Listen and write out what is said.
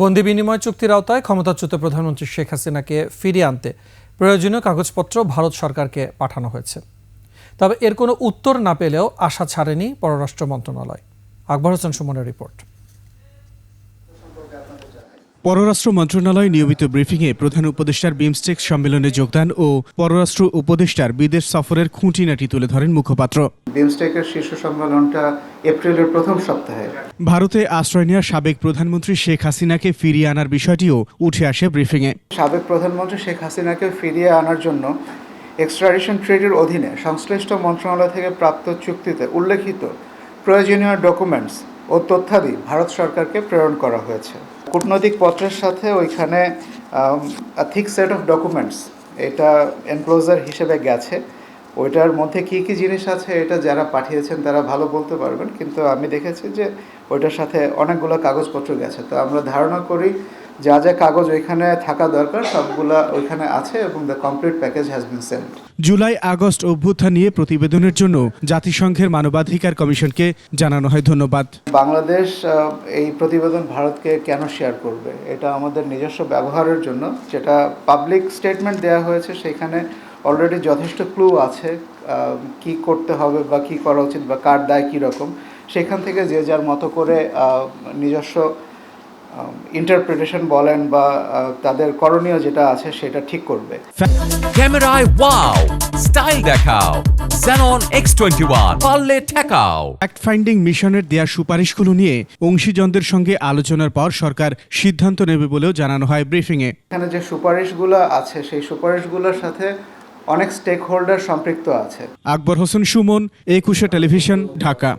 বন্দি বিনিময় চুক্তির আওতায় ক্ষমতাচ্যুত প্রধানমন্ত্রী শেখ হাসিনাকে ফিরিয়ে আনতে প্রয়োজনীয় কাগজপত্র ভারত সরকারকে পাঠানো হয়েছে। তবে এর কোনো উত্তর না পেলেও আশা ছাড়েনি পররাষ্ট্র মন্ত্রণালয়। আকবর হোসেন সুমনের রিপোর্ট। পররাষ্ট্র মন্ত্রণালয় নিয়মিত ব্রিফিংয়ে প্রধান উপদেষ্টার বিমস্টেক সম্মেলনে যোগদান ও পররাষ্ট্র উপদেষ্টার বিদেশ সফরের খুঁটিনাটি তুলে ধরেন মুখপাত্র। বিমস্টেকের শীর্ষ সম্মেলনটা এপ্রিলের প্রথম সপ্তাহে। ভারতে আশ্রয় নেওয়া সাবেক প্রধানমন্ত্রী শেখ হাসিনাকে ফিরিয়ে আনার বিষয়টিও উঠে আসে ব্রিফিংয়ে। সাবেক প্রধানমন্ত্রী শেখ হাসিনাকে ফিরিয়ে আনার জন্য এক্সট্রাডিশন ট্রেডের অধীনে সংশ্লিষ্ট মন্ত্রণালয় থেকে প্রাপ্ত চুক্তিতে উল্লেখিত প্রয়োজনীয় ডকুমেন্টস ও তথ্যাদি ভারত সরকারকে প্রেরণ করা হয়েছে। কূটনৈতিক পত্রের সাথে ওইখানে থিক সেট অফ ডকুমেন্টস এটা এনক্লোজার হিসেবে গেছে। ওইটার মধ্যে কী কী জিনিস আছে এটা যারা পাঠিয়েছেন তারা ভালো বলতে পারবেন কিন্তু আমি দেখেছি যে ওইটার সাথে অনেকগুলো কাগজপত্র গেছে। তো আমরা ধারণা করি যা যা কাগজ ওইখানে থাকা দরকার সবগুলা ওইখানে আছে এবং the complete package has been sent July August অভ্যুত্থান নিয়ে প্রতিবেদনের জন্য জাতিসংঘের মানবাধিকার কমিশনকে জানানো হয়। ধন্যবাদ। বাংলাদেশ এই প্রতিবেদন ভারতকে কেন শেয়ার করবে? এটা আমাদের নিজস্ব ব্যবহারের জন্য। যেটা পাবলিক স্টেটমেন্ট দেওয়া হয়েছে সেখানে অলরেডি যথেষ্ট ক্লু আছে আহ, কি করতে হবে বা কি করা উচিত বা কার দায় কী রকম। সেখান থেকে যে যার মতো করে নিজস্ব ইন্টারপ্রিটেশন বলেন বা তাদের করণীয় যেটা আছে সেটা ঠিক করবে। ক্যামেরায় ওয়াও স্টাইল দেখাও। Xenon X21 পারলে ঠেকাও। ফ্যাক্ট ফাইন্ডিং মিশনের দেয়া সুপারিশগুলো নিয়ে অংশীজনদের সঙ্গে আলোচনার পর সরকার সিদ্ধান্ত নেবে বলেও জানানো হয় ব্রিফিংয়ে এখানে যে সুপারিশগুলো আছে সেই সুপারিশগুলোর সাথে অনেক স্টেক হোল্ডার সম্পৃক্ত আছে। আকবর হোসেন সুমন একুশে টেলিভিশন ঢাকা।